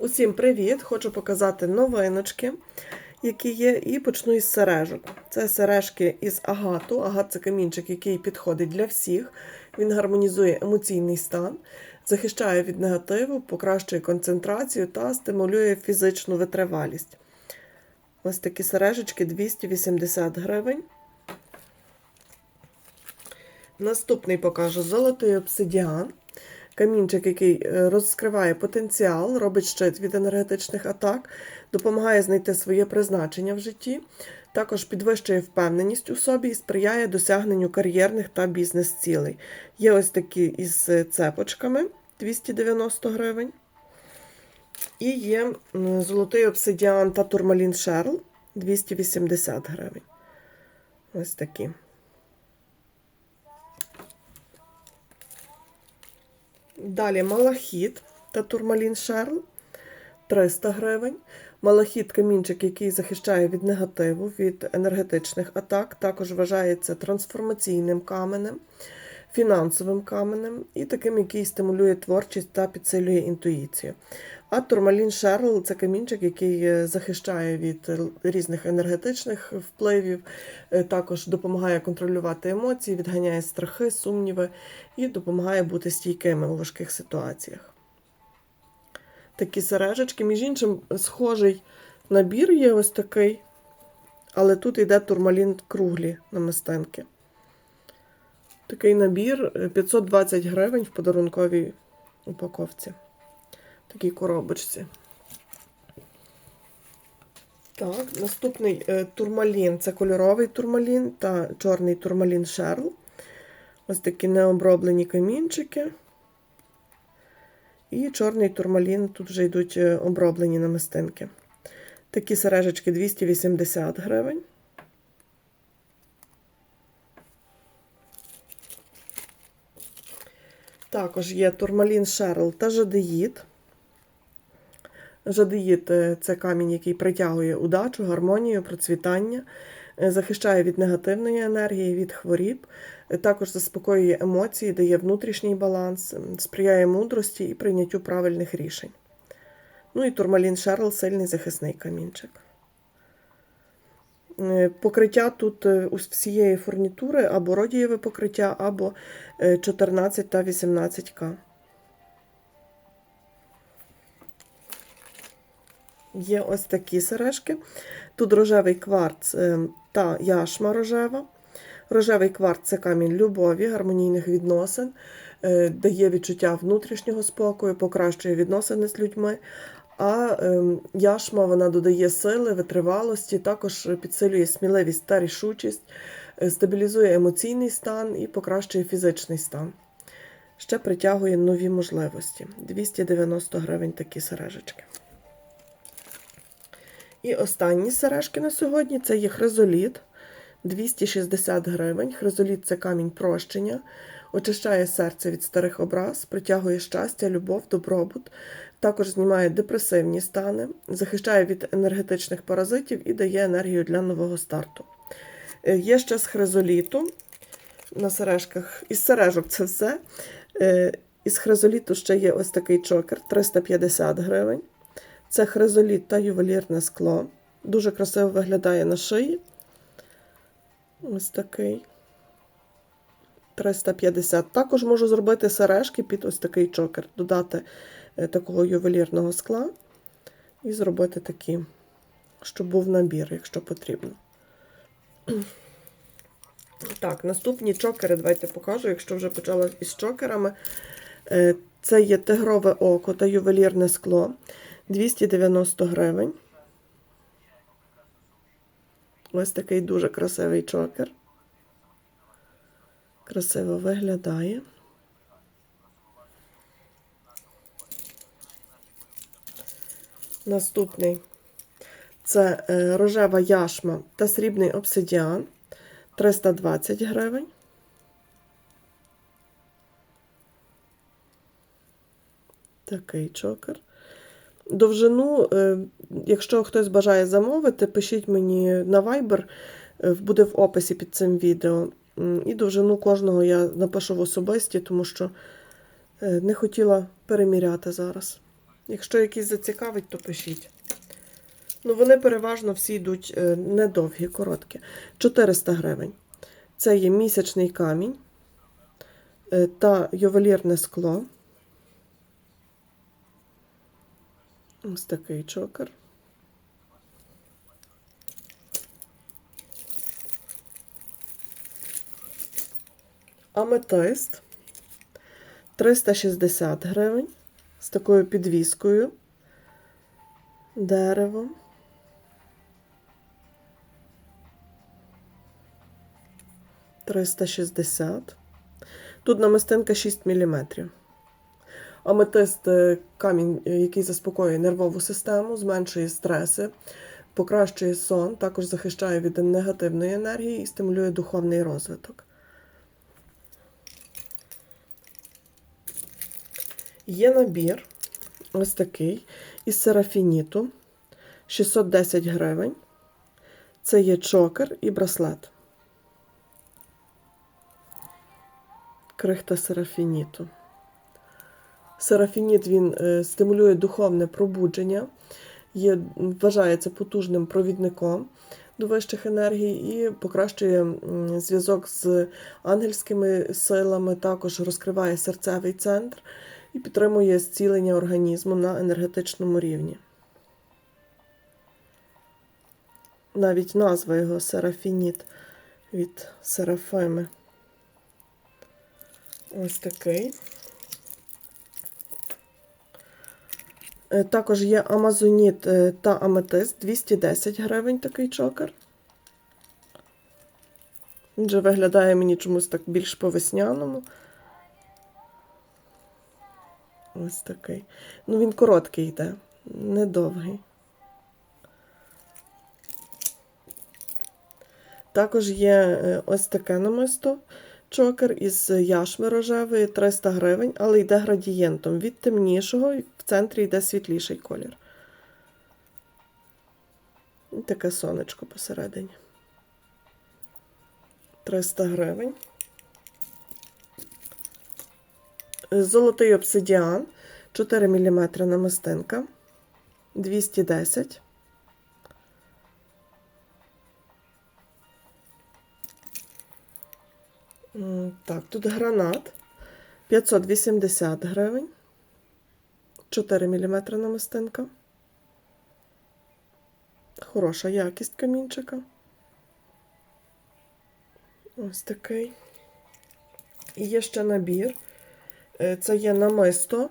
Усім привіт! Хочу показати новиночки, які є, і почну із сережок. Це сережки із агату. Агат це камінчик, який підходить для всіх. Він гармонізує емоційний стан, захищає від негативу, покращує концентрацію та стимулює фізичну витривалість. Ось такі сережечки 280 гривень. Наступний покажу золотий обсидіан. Камінчик, який е, розкриває потенціал, робить щит від енергетичних атак, допомагає знайти своє призначення в житті, також підвищує впевненість у собі і сприяє досягненню кар'єрних та бізнес-цілей. Є ось такі із цепочками 290 гривень. І є золотий обсидіан та турмалін Шерл 280 гривень. Ось такі. Далі малахіт та турмалін Шерл 300 гривень. Малахіт камінчик, який захищає від негативу, від енергетичних атак, також вважається трансформаційним каменем, фінансовим каменем і таким, який стимулює творчість та підсилює інтуїцію. А турмалін Шерл це камінчик, який е, захищає від різних енергетичних впливів, е, також допомагає контролювати емоції, відганяє страхи, сумніви і допомагає бути стійкими у важких ситуаціях. Такі сережечки, між іншим, схожий набір є ось такий, але тут йде турмалін круглі намистинки. Такий набір е, 520 гривень в подарунковій упаковці. Такій коробочці. Так, наступний е, турмалін це кольоровий турмалін та чорний турмалін Шерл. Ось такі необроблені камінчики. І чорний турмалін, тут вже йдуть е, оброблені намистинки. Такі сережечки 280 гривень. Також є турмалін Шерл та жадеїд. Жадеїд е, це камінь, який притягує удачу, гармонію, процвітання, е, захищає від негативної енергії, від хворіб, е, також заспокоює емоції, дає внутрішній баланс, сприяє мудрості і прийняттю правильних рішень. Ну і турмалін Шерл сильний захисний камінчик. Е, Покриття тут е, всієї фурнітури або родієве покриття, або е, 14 та 18К. Є ось такі сережки. Тут рожевий кварц е, та яшма рожева. Рожевий кварц це камінь любові, гармонійних відносин, е, дає відчуття внутрішнього спокою, покращує відносини з людьми. А ем, яшма вона додає сили, витривалості, також підсилює сміливість та рішучість, е, стабілізує емоційний стан і покращує фізичний стан. Ще притягує нові можливості. 290 гривень такі сережечки. І останні сережки на сьогодні це є хризоліт 260 гривень. Хризоліт це камінь прощення, очищає серце від старих образ, притягує щастя, любов, добробут, також знімає депресивні стани, захищає від енергетичних паразитів і дає енергію для нового старту. Е, Є ще з хризоліту на сережках. Із сережок це все. Е, Із хризоліту ще є ось такий чокер 350 гривень. Це хризоліт та ювелірне скло. Дуже красиво виглядає на шиї. Ось такий. 350. Також можу зробити сережки під ось такий чокер, додати е, такого ювелірного скла і зробити такі, щоб був набір, якщо потрібно. Так, наступні чокери, давайте покажу, якщо вже почала із чокерами. Е, Це є тигрове око та ювелірне скло 290 гривень. Ось такий дуже красивий чокер. Красиво виглядає. Наступний це е, рожева яшма та срібний обсидіан 320 гривень. Такий чокер. Довжину, е, якщо хтось бажає замовити, пишіть мені на Viber, е, буде в описі під цим відео. І довжину кожного я напишу в особисті, тому що е, не хотіла переміряти зараз. Якщо якийсь зацікавить, то пишіть. Ну, вони переважно всі йдуть е, недовгі, короткі. 400 гривень. Це є місячний камінь е, та ювелірне скло. Ось такий чокер. Аметист 360 гривень з такою підвіскою. Дерево. Триста шістдесят. Тут намистинка 6 мм. Аметист е, камінь, е, який заспокоює нервову систему, зменшує стреси, покращує сон, також захищає від негативної енергії і стимулює духовний розвиток. Є набір ось такий із серафініту 610 гривень. Це є чокер і браслет. Крихта серафініту. Серафініт він е, стимулює духовне пробудження, є, вважається потужним провідником до вищих енергій і покращує зв'язок з ангельськими силами, також розкриває серцевий центр і підтримує зцілення організму на енергетичному рівні. Навіть назва його серафініт від серафими. Ось такий. Е, Також є Амазоніт е, та Аметист 210 гривень такий чокер. Він же виглядає мені чомусь так більш по-весняному. Ось такий. Ну, він короткий йде, недовгий. Також є е, ось таке намисто чокер із яшми рожевої 300 гривень, але йде градієнтом. Від темнішого в центрі йде світліший колір. І таке сонечко посередині. 300 гривень. Золотий обсидіан 4 мм намистинка 210. Так, тут гранат 580 гривень. 4 мм намистинка. Хороша якість камінчика. Ось такий. І є ще набір. Е, Це є намисто,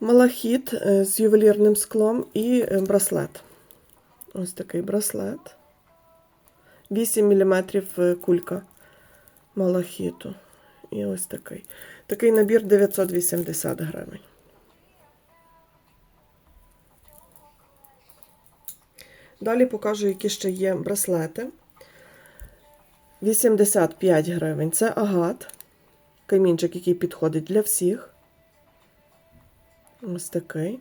малахіт е, з ювелірним склом і е, браслет. Ось такий браслет. 8 мм кулька малахіту. І ось такий. Такий набір 980 гривень. Далі покажу, які ще є браслети. 85 гривень. Це агат. Камінчик, який підходить для всіх. Ось такий.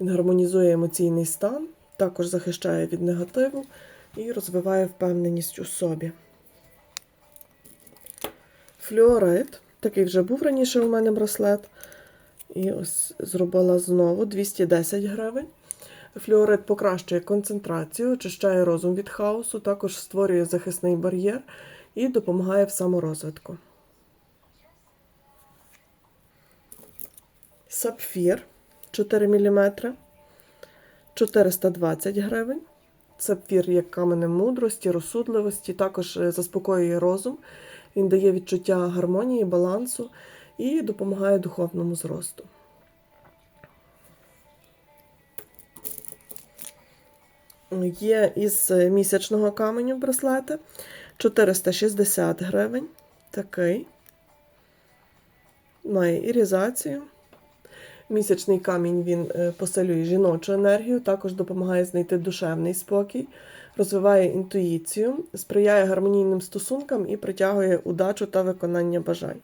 Він гармонізує емоційний стан, також захищає від негативу і розвиває впевненість у собі. Флюорит. Такий вже був раніше у мене браслет. І ось зробила знову 210 гривень. Флюорит покращує концентрацію, очищає розум від хаосу, також створює захисний бар'єр і допомагає в саморозвитку. Сапфір 4 мм 420 гривень. Сапфір є каменем мудрості, розсудливості, також е, заспокоює розум. Він дає відчуття гармонії, балансу і допомагає духовному зросту. Є із місячного каменю браслети 460 гривень. Такий. Має ірізацію. Місячний камінь він е, посилює жіночу енергію, також допомагає знайти душевний спокій, розвиває інтуїцію, сприяє гармонійним стосункам і притягує удачу та виконання бажань.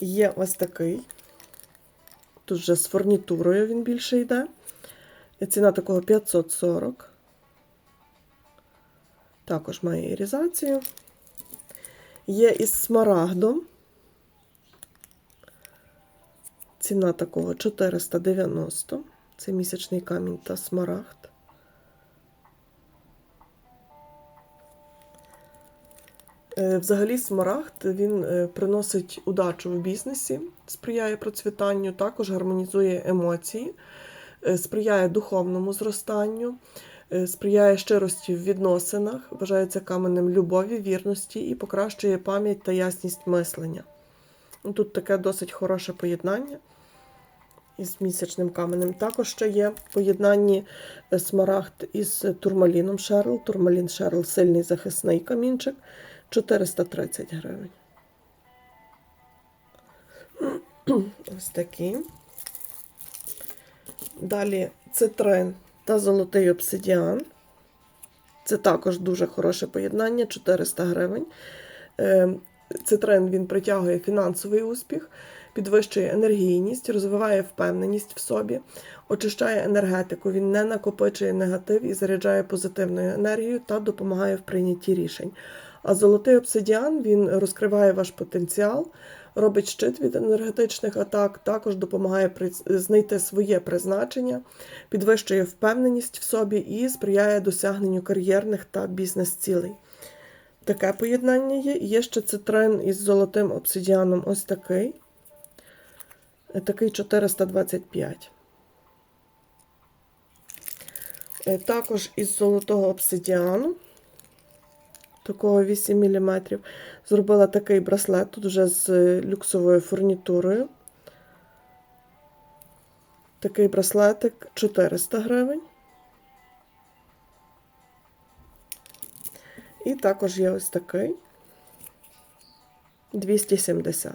Є ось такий. Тут вже з фурнітурою він більше йде. Ціна такого 540. Також має ірізацію. Є із смарагдом. Ціна такого 490. Це місячний камінь та смарагд. Е, Взагалі, смарагд він е, приносить удачу в бізнесі, сприяє процвітанню, також гармонізує емоції, е, сприяє духовному зростанню, сприяє щирості в відносинах, вважається каменем любові, вірності і покращує пам'ять та ясність мислення. Ну, Тут таке досить хороше поєднання із місячним каменем. Також ще є поєднанні е, смарагд із турмаліном Шерл. Турмалін Шерл сильний захисний камінчик 430 гривень. Ось такі. Далі цитрин та золотий обсидіан. Це також дуже хороше поєднання 400 гривень. Е, Цитрин він притягує фінансовий успіх, підвищує енергійність, розвиває впевненість в собі, очищає енергетику, він не накопичує негатив і заряджає позитивною енергією та допомагає в прийнятті рішень. А золотий обсидіан він розкриває ваш потенціал, робить щит від енергетичних атак, також допомагає знайти своє призначення, підвищує впевненість в собі і сприяє досягненню кар'єрних та бізнес-цілей. Таке поєднання є. Є ще цитрин із золотим обсидіаном. Ось такий. Такий 425. Е, Також із золотого обсидіану, такого 8 мм, зробила такий браслет тут вже з е, люксовою фурнітурою. Такий браслетик 400 гривень. І також є ось такий 270.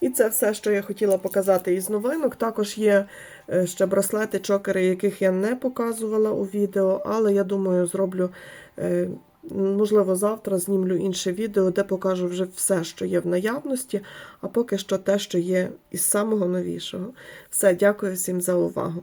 І це все, що я хотіла показати із новинок. Також є е, ще браслети, чокери, яких я не показувала у відео, але я думаю, зроблю, е, можливо, завтра знімлю інше відео, де покажу вже все, що є в наявності, а поки що те, що є із самого новішого. Все, дякую всім за увагу.